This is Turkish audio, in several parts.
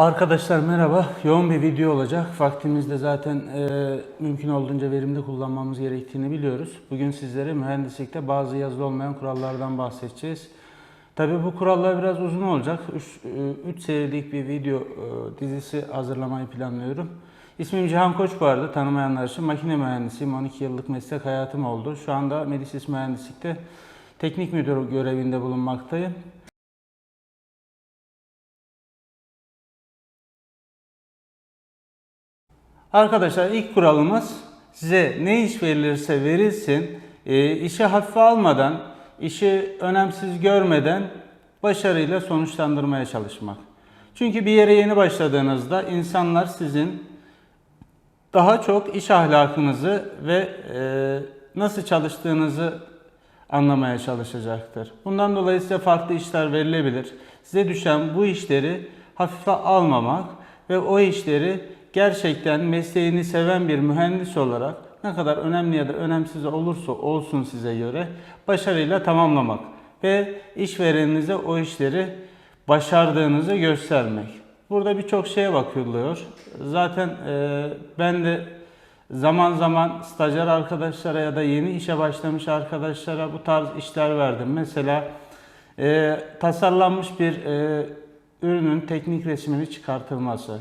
Arkadaşlar merhaba. Yoğun bir video olacak. Vaktimizde zaten e, mümkün olduğunca verimli kullanmamız gerektiğini biliyoruz. Bugün sizlere mühendislikte bazı yazılı olmayan kurallardan bahsedeceğiz. Tabi bu kurallar biraz uzun olacak. 3 serilik bir video e, dizisi hazırlamayı planlıyorum. İsmim Cihan Koç bu arada tanımayanlar için makine mühendisiyim. 12 yıllık meslek hayatım oldu. Şu anda Medisis Mühendislik'te teknik müdür görevinde bulunmaktayım. Arkadaşlar ilk kuralımız size ne iş verilirse verilsin, e, işi hafife almadan, işi önemsiz görmeden başarıyla sonuçlandırmaya çalışmak. Çünkü bir yere yeni başladığınızda insanlar sizin daha çok iş ahlakınızı ve e, nasıl çalıştığınızı anlamaya çalışacaktır. Bundan dolayı size farklı işler verilebilir. Size düşen bu işleri hafife almamak ve o işleri gerçekten mesleğini seven bir mühendis olarak ne kadar önemli ya da önemsiz olursa olsun size göre başarıyla tamamlamak ve işvereninize o işleri başardığınızı göstermek. Burada birçok şeye bakılıyor. Zaten e, ben de zaman zaman stajyer arkadaşlara ya da yeni işe başlamış arkadaşlara bu tarz işler verdim. Mesela e, tasarlanmış bir e, ürünün teknik resmini çıkartılması.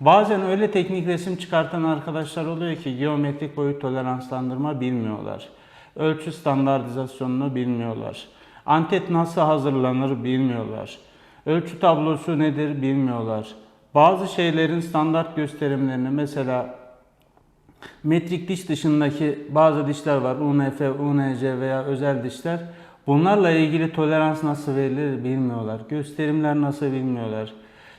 Bazen öyle teknik resim çıkartan arkadaşlar oluyor ki geometrik boyut toleranslandırma bilmiyorlar. Ölçü standartizasyonunu bilmiyorlar. Antet nasıl hazırlanır bilmiyorlar. Ölçü tablosu nedir bilmiyorlar. Bazı şeylerin standart gösterimlerini mesela metrik diş dışındaki bazı dişler var. UNF, UNC veya özel dişler. Bunlarla ilgili tolerans nasıl verilir bilmiyorlar. Gösterimler nasıl bilmiyorlar.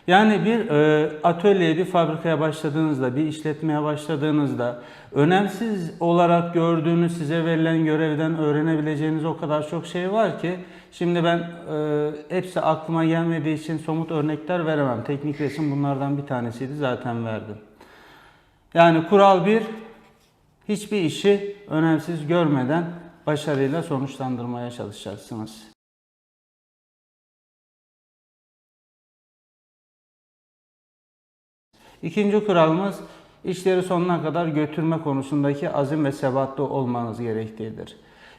Yani bir e, atölyeye, bir fabrikaya başladığınızda, bir işletmeye başladığınızda önemsiz olarak gördüğünüz size verilen görevden öğrenebileceğiniz o kadar çok şey var ki şimdi ben e, hepsi aklıma gelmediği için somut örnekler veremem. Teknik resim bunlardan bir tanesiydi zaten verdim. Yani kural bir, hiçbir işi önemsiz görmeden başarıyla sonuçlandırmaya çalışacaksınız. İkinci kuralımız işleri sonuna kadar götürme konusundaki azim ve sebatlı olmanız gerektiğidir.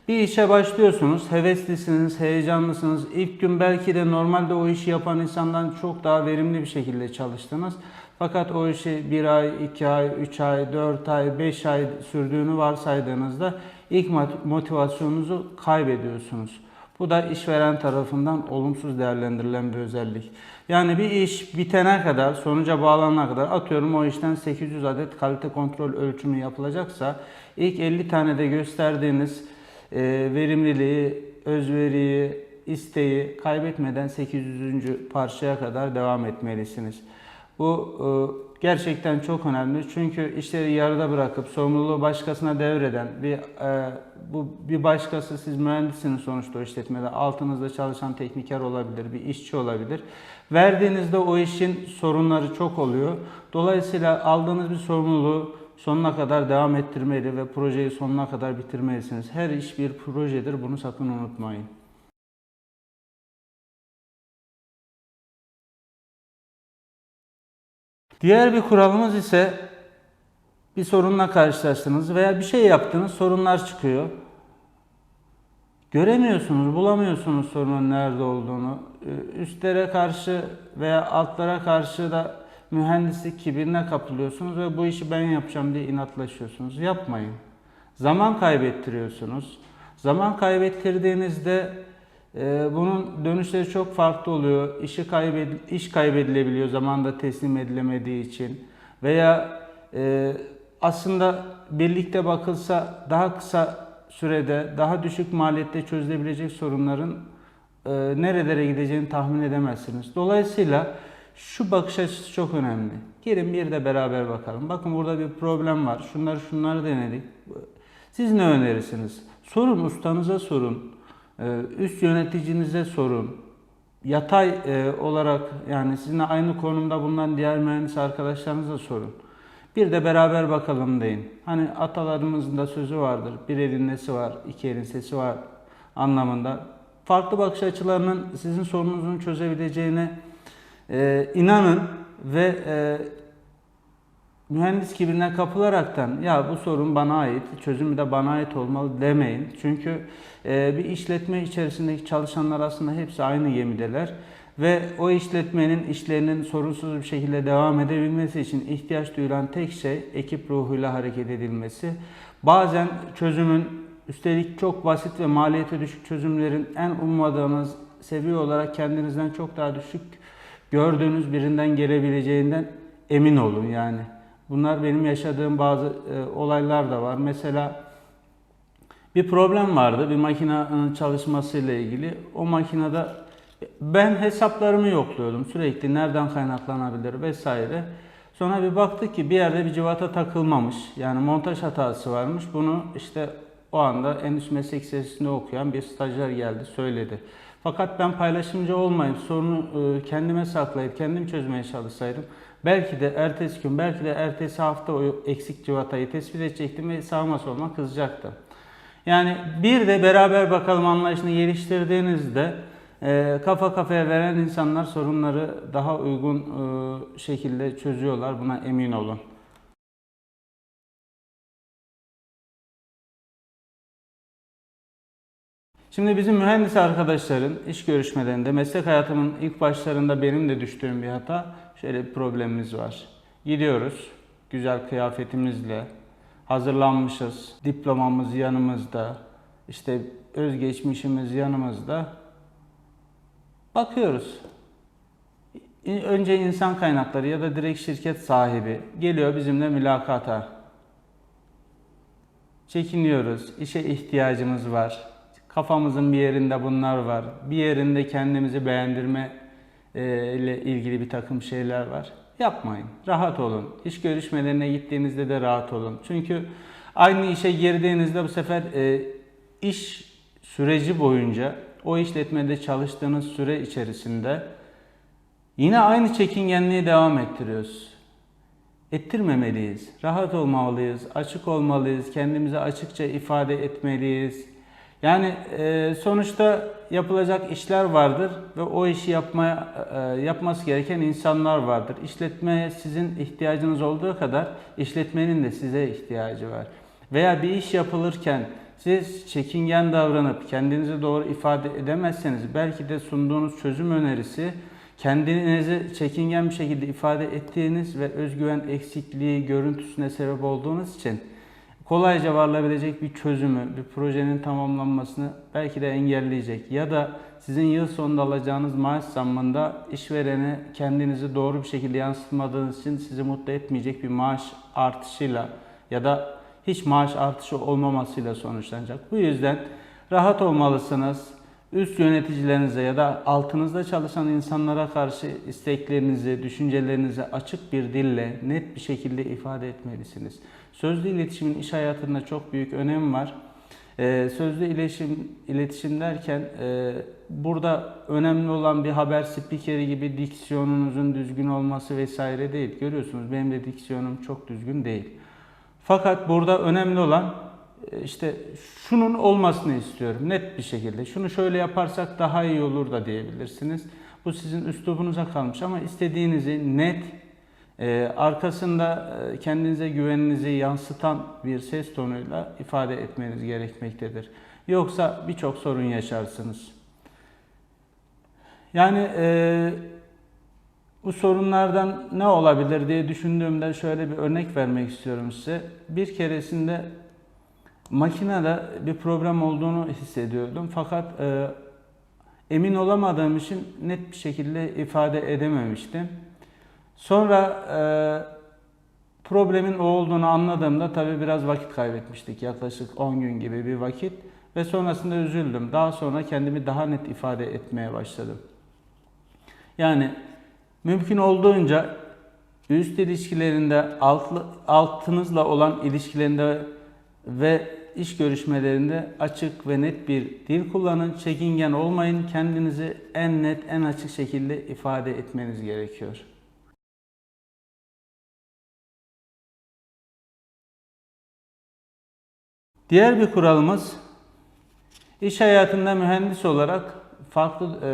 Bir işe başlıyorsunuz, heveslisiniz, heyecanlısınız. İlk gün belki de normalde o işi yapan insandan çok daha verimli bir şekilde çalıştınız. Fakat o işi bir ay, iki ay, üç ay, dört ay, beş ay sürdüğünü varsaydığınızda ilk motivasyonunuzu kaybediyorsunuz. Bu da işveren tarafından olumsuz değerlendirilen bir özellik. Yani bir iş bitene kadar, sonuca bağlanana kadar atıyorum o işten 800 adet kalite kontrol ölçümü yapılacaksa ilk 50 tane de gösterdiğiniz e, verimliliği, özveriyi, isteği kaybetmeden 800. parçaya kadar devam etmelisiniz. Bu e, gerçekten çok önemli. Çünkü işleri yarıda bırakıp sorumluluğu başkasına devreden bir e, bu bir başkası siz mühendisiniz sonuçta o işletmede. Altınızda çalışan tekniker olabilir, bir işçi olabilir. Verdiğinizde o işin sorunları çok oluyor. Dolayısıyla aldığınız bir sorumluluğu sonuna kadar devam ettirmeli ve projeyi sonuna kadar bitirmelisiniz. Her iş bir projedir. Bunu sakın unutmayın. Diğer bir kuralımız ise bir sorunla karşılaştınız veya bir şey yaptınız sorunlar çıkıyor. Göremiyorsunuz, bulamıyorsunuz sorunun nerede olduğunu. Ee, üstlere karşı veya altlara karşı da mühendislik kibirine kapılıyorsunuz ve bu işi ben yapacağım diye inatlaşıyorsunuz. Yapmayın. Zaman kaybettiriyorsunuz. Zaman kaybettirdiğinizde bunun dönüşleri çok farklı oluyor. İşi kaybed iş kaybedilebiliyor zamanda teslim edilemediği için veya e, aslında birlikte bakılsa daha kısa sürede daha düşük maliyette çözülebilecek sorunların e, nerelere gideceğini tahmin edemezsiniz. Dolayısıyla şu bakış açısı çok önemli. Gelin bir de beraber bakalım. Bakın burada bir problem var. Şunları şunları denedik. Siz ne önerirsiniz? Sorun ustanıza sorun. Ee, üst yöneticinize sorun. Yatay e, olarak yani sizinle aynı konumda bulunan diğer mühendis arkadaşlarınıza sorun. Bir de beraber bakalım deyin. Hani atalarımızın da sözü vardır. Bir elin nesi var, iki elin sesi var anlamında. Farklı bakış açılarının sizin sorununuzun çözebileceğine e, inanın ve e, mühendis kibrine kapılaraktan ya bu sorun bana ait, çözümü de bana ait olmalı demeyin. Çünkü e, bir işletme içerisindeki çalışanlar aslında hepsi aynı gemideler ve o işletmenin işlerinin sorunsuz bir şekilde devam edebilmesi için ihtiyaç duyulan tek şey ekip ruhuyla hareket edilmesi. Bazen çözümün üstelik çok basit ve maliyeti düşük çözümlerin en ummadığınız seviye olarak kendinizden çok daha düşük gördüğünüz birinden gelebileceğinden emin olun yani. Bunlar benim yaşadığım bazı e, olaylar da var. Mesela bir problem vardı bir makinenin çalışmasıyla ilgili. O makinede ben hesaplarımı yokluyordum sürekli nereden kaynaklanabilir vesaire. Sonra bir baktık ki bir yerde bir civata takılmamış. Yani montaj hatası varmış. Bunu işte o anda en üst meslek lisesinde okuyan bir stajyer geldi söyledi. Fakat ben paylaşımcı olmayıp sorunu e, kendime saklayıp kendim çözmeye çalışsaydım belki de ertesi gün belki de ertesi hafta o eksik civatayı tespit edecektim ve sağma solma kızacaktım. Yani bir de beraber bakalım anlayışını geliştirdiğinizde e, kafa kafaya veren insanlar sorunları daha uygun e, şekilde çözüyorlar. Buna emin olun. Şimdi bizim mühendis arkadaşların iş görüşmelerinde, meslek hayatımın ilk başlarında benim de düştüğüm bir hata, şöyle bir problemimiz var. Gidiyoruz, güzel kıyafetimizle, hazırlanmışız, diplomamız yanımızda, işte özgeçmişimiz yanımızda. Bakıyoruz. Önce insan kaynakları ya da direkt şirket sahibi geliyor bizimle mülakata. Çekiniyoruz, işe ihtiyacımız var. Kafamızın bir yerinde bunlar var. Bir yerinde kendimizi beğendirme ile ilgili bir takım şeyler var. Yapmayın. Rahat olun. İş görüşmelerine gittiğinizde de rahat olun. Çünkü aynı işe girdiğinizde bu sefer e, iş süreci boyunca o işletmede çalıştığınız süre içerisinde yine aynı çekingenliği devam ettiriyoruz. Ettirmemeliyiz. Rahat olmalıyız, açık olmalıyız, kendimizi açıkça ifade etmeliyiz. Yani e, sonuçta yapılacak işler vardır ve o işi yapmaya e, yapması gereken insanlar vardır. İşletmeye sizin ihtiyacınız olduğu kadar işletmenin de size ihtiyacı var. Veya bir iş yapılırken siz çekingen davranıp kendinizi doğru ifade edemezseniz belki de sunduğunuz çözüm önerisi kendinizi çekingen bir şekilde ifade ettiğiniz ve özgüven eksikliği görüntüsüne sebep olduğunuz için kolayca varılabilecek bir çözümü, bir projenin tamamlanmasını belki de engelleyecek ya da sizin yıl sonunda alacağınız maaş zammında işverene kendinizi doğru bir şekilde yansıtmadığınız için sizi mutlu etmeyecek bir maaş artışıyla ya da hiç maaş artışı olmamasıyla sonuçlanacak. Bu yüzden rahat olmalısınız. Üst yöneticilerinize ya da altınızda çalışan insanlara karşı isteklerinizi, düşüncelerinizi açık bir dille, net bir şekilde ifade etmelisiniz. Sözlü iletişimin iş hayatında çok büyük önemi var. Ee, sözlü iletişim, iletişim derken e, burada önemli olan bir haber spikeri gibi diksiyonunuzun düzgün olması vesaire değil. Görüyorsunuz benim de diksiyonum çok düzgün değil. Fakat burada önemli olan işte şunun olmasını istiyorum net bir şekilde. Şunu şöyle yaparsak daha iyi olur da diyebilirsiniz. Bu sizin üslubunuza kalmış ama istediğinizi net, e, arkasında e, kendinize güveninizi yansıtan bir ses tonuyla ifade etmeniz gerekmektedir. Yoksa birçok sorun yaşarsınız. Yani e, bu sorunlardan ne olabilir diye düşündüğümde şöyle bir örnek vermek istiyorum size. Bir keresinde makinede bir problem olduğunu hissediyordum. Fakat e, emin olamadığım için net bir şekilde ifade edememiştim. Sonra e, problemin o olduğunu anladığımda tabii biraz vakit kaybetmiştik. Yaklaşık 10 gün gibi bir vakit. Ve sonrasında üzüldüm. Daha sonra kendimi daha net ifade etmeye başladım. Yani mümkün olduğunca üst ilişkilerinde, altlı, altınızla olan ilişkilerinde ve iş görüşmelerinde açık ve net bir dil kullanın. Çekingen olmayın. Kendinizi en net, en açık şekilde ifade etmeniz gerekiyor. Diğer bir kuralımız iş hayatında mühendis olarak farklı e,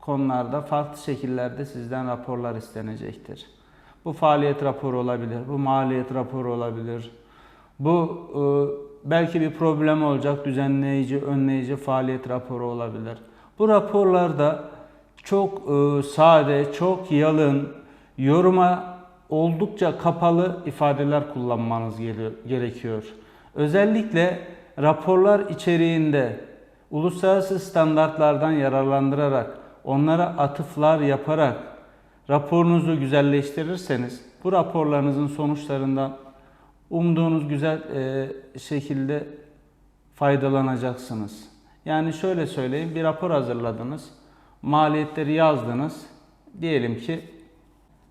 konularda farklı şekillerde sizden raporlar istenecektir. Bu faaliyet raporu olabilir, bu maliyet raporu olabilir. Bu e, belki bir problem olacak düzenleyici, önleyici faaliyet raporu olabilir. Bu raporlarda çok e, sade, çok yalın, yoruma oldukça kapalı ifadeler kullanmanız gerekiyor. Özellikle raporlar içeriğinde uluslararası standartlardan yararlandırarak, onlara atıflar yaparak raporunuzu güzelleştirirseniz bu raporlarınızın sonuçlarından umduğunuz güzel e, şekilde faydalanacaksınız. Yani şöyle söyleyeyim, bir rapor hazırladınız, maliyetleri yazdınız. Diyelim ki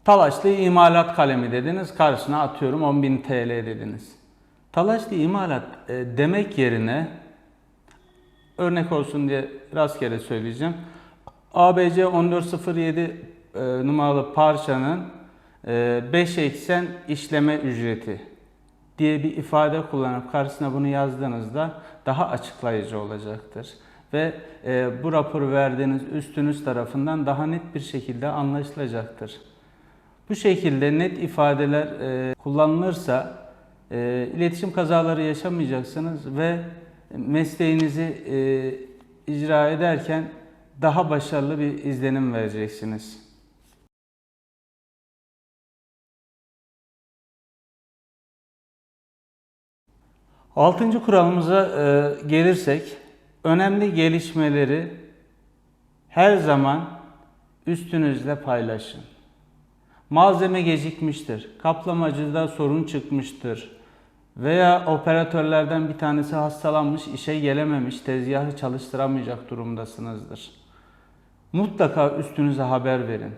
Talaşlı imalat kalemi dediniz, karşısına atıyorum 10.000 TL dediniz. Talaşlı imalat e, demek yerine örnek olsun diye rastgele söyleyeceğim. ABC 1407 e, numaralı parçanın e, 5 eksen işleme ücreti diye bir ifade kullanıp karşısına bunu yazdığınızda daha açıklayıcı olacaktır. Ve e, bu raporu verdiğiniz üstünüz tarafından daha net bir şekilde anlaşılacaktır. Bu şekilde net ifadeler e, kullanılırsa e, iletişim kazaları yaşamayacaksınız ve mesleğinizi e, icra ederken daha başarılı bir izlenim vereceksiniz. Altıncı kuralımıza e, gelirsek, önemli gelişmeleri her zaman üstünüzle paylaşın. Malzeme gecikmiştir, kaplamacıda sorun çıkmıştır veya operatörlerden bir tanesi hastalanmış, işe gelememiş, tezgahı çalıştıramayacak durumdasınızdır. Mutlaka üstünüze haber verin.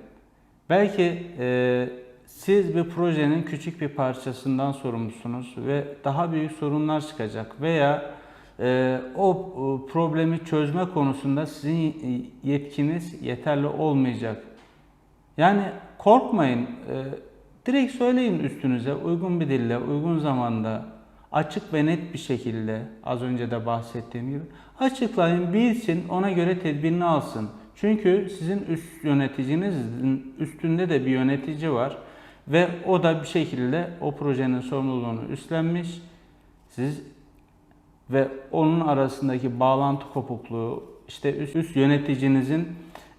Belki e, siz bir projenin küçük bir parçasından sorumlusunuz ve daha büyük sorunlar çıkacak veya e, o e, problemi çözme konusunda sizin yetkiniz yeterli olmayacak. Yani korkmayın, e, direkt söyleyin üstünüze uygun bir dille, uygun zamanda, açık ve net bir şekilde az önce de bahsettiğim gibi açıklayın, bilsin, ona göre tedbirini alsın. Çünkü sizin üst yöneticinizin üstünde de bir yönetici var ve o da bir şekilde o projenin sorumluluğunu üstlenmiş. Siz ve onun arasındaki bağlantı kopukluğu, işte üst, üst yöneticinizin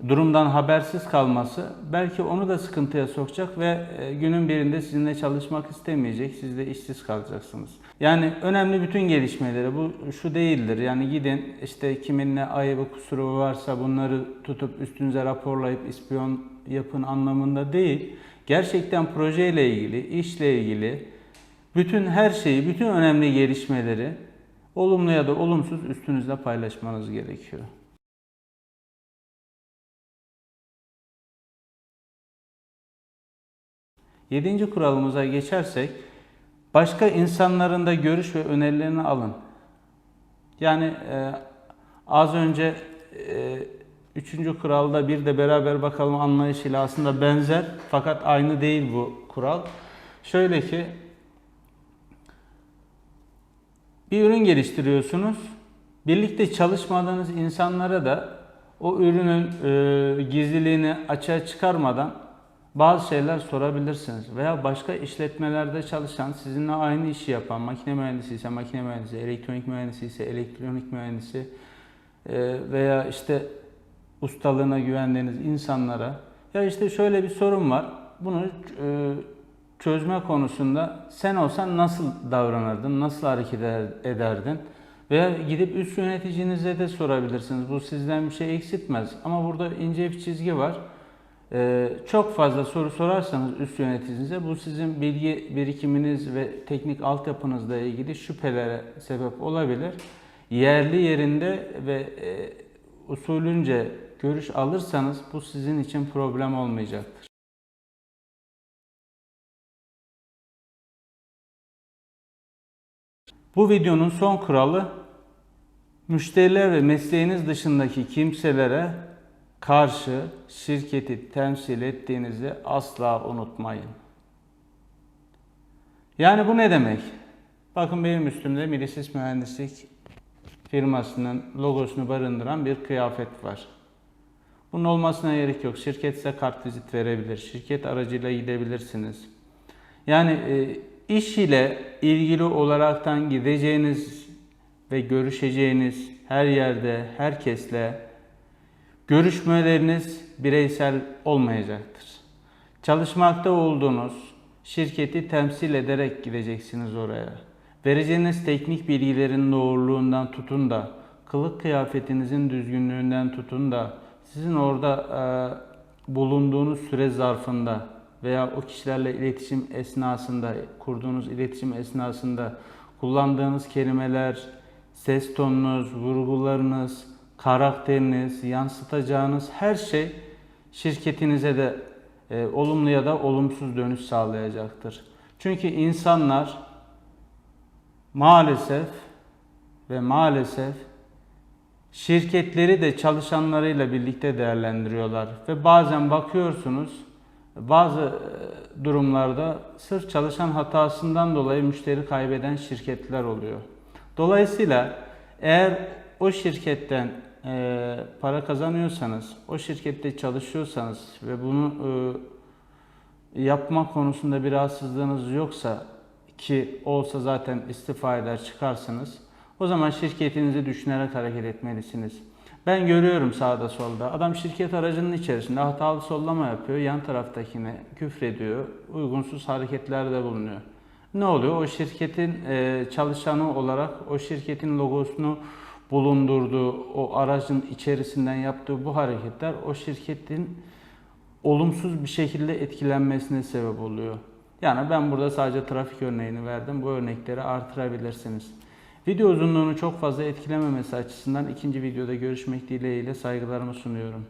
durumdan habersiz kalması belki onu da sıkıntıya sokacak ve e, günün birinde sizinle çalışmak istemeyecek. Siz de işsiz kalacaksınız. Yani önemli bütün gelişmeleri bu şu değildir. Yani gidin işte kimin ne ayıbı kusuru varsa bunları tutup üstünüze raporlayıp ispiyon yapın anlamında değil. Gerçekten projeyle ilgili, işle ilgili bütün her şeyi, bütün önemli gelişmeleri olumlu ya da olumsuz üstünüzle paylaşmanız gerekiyor. Yedinci kuralımıza geçersek, başka insanların da görüş ve önerilerini alın. Yani e, az önce e, üçüncü kuralda bir de beraber bakalım anlayışıyla aslında benzer fakat aynı değil bu kural. Şöyle ki, bir ürün geliştiriyorsunuz. Birlikte çalışmadığınız insanlara da o ürünün e, gizliliğini açığa çıkarmadan bazı şeyler sorabilirsiniz. Veya başka işletmelerde çalışan, sizinle aynı işi yapan, makine mühendisi ise makine mühendisi, elektronik mühendisi ise elektronik mühendisi e, veya işte ustalığına güvendiğiniz insanlara ya işte şöyle bir sorun var. Bunu e, çözme konusunda sen olsan nasıl davranırdın, nasıl hareket ederdin? Veya gidip üst yöneticinize de sorabilirsiniz. Bu sizden bir şey eksiltmez. Ama burada ince bir çizgi var. Ee, çok fazla soru sorarsanız üst yöneticinize bu sizin bilgi birikiminiz ve teknik altyapınızla ilgili şüphelere sebep olabilir. Yerli yerinde ve e, usulünce görüş alırsanız bu sizin için problem olmayacaktır. Bu videonun son kuralı müşteriler ve mesleğiniz dışındaki kimselere karşı şirketi temsil ettiğinizi asla unutmayın. Yani bu ne demek? Bakın benim üstümde Milisis Mühendislik firmasının logosunu barındıran bir kıyafet var. Bunun olmasına gerek yok. Şirket size kartvizit verebilir. Şirket aracıyla gidebilirsiniz. Yani e, iş ile ilgili olaraktan gideceğiniz ve görüşeceğiniz her yerde herkesle görüşmeleriniz bireysel olmayacaktır. Çalışmakta olduğunuz şirketi temsil ederek gideceksiniz oraya. Vereceğiniz teknik bilgilerin doğruluğundan tutun da, kılık kıyafetinizin düzgünlüğünden tutun da, sizin orada e, bulunduğunuz süre zarfında veya o kişilerle iletişim esnasında, kurduğunuz iletişim esnasında kullandığınız kelimeler, ses tonunuz, vurgularınız, karakteriniz, yansıtacağınız her şey şirketinize de e, olumlu ya da olumsuz dönüş sağlayacaktır. Çünkü insanlar maalesef ve maalesef şirketleri de çalışanlarıyla birlikte değerlendiriyorlar ve bazen bakıyorsunuz bazı e, durumlarda sırf çalışan hatasından dolayı müşteri kaybeden şirketler oluyor. Dolayısıyla eğer o şirketten e, para kazanıyorsanız, o şirkette çalışıyorsanız ve bunu e, yapma konusunda bir rahatsızlığınız yoksa ki olsa zaten istifa eder çıkarsınız. O zaman şirketinizi düşünerek hareket etmelisiniz. Ben görüyorum sağda solda. Adam şirket aracının içerisinde hatalı sollama yapıyor. Yan taraftakine küfrediyor. Uygunsuz hareketlerde bulunuyor. Ne oluyor? O şirketin e, çalışanı olarak o şirketin logosunu bulundurduğu, o aracın içerisinden yaptığı bu hareketler o şirketin olumsuz bir şekilde etkilenmesine sebep oluyor. Yani ben burada sadece trafik örneğini verdim. Bu örnekleri artırabilirsiniz. Video uzunluğunu çok fazla etkilememesi açısından ikinci videoda görüşmek dileğiyle saygılarımı sunuyorum.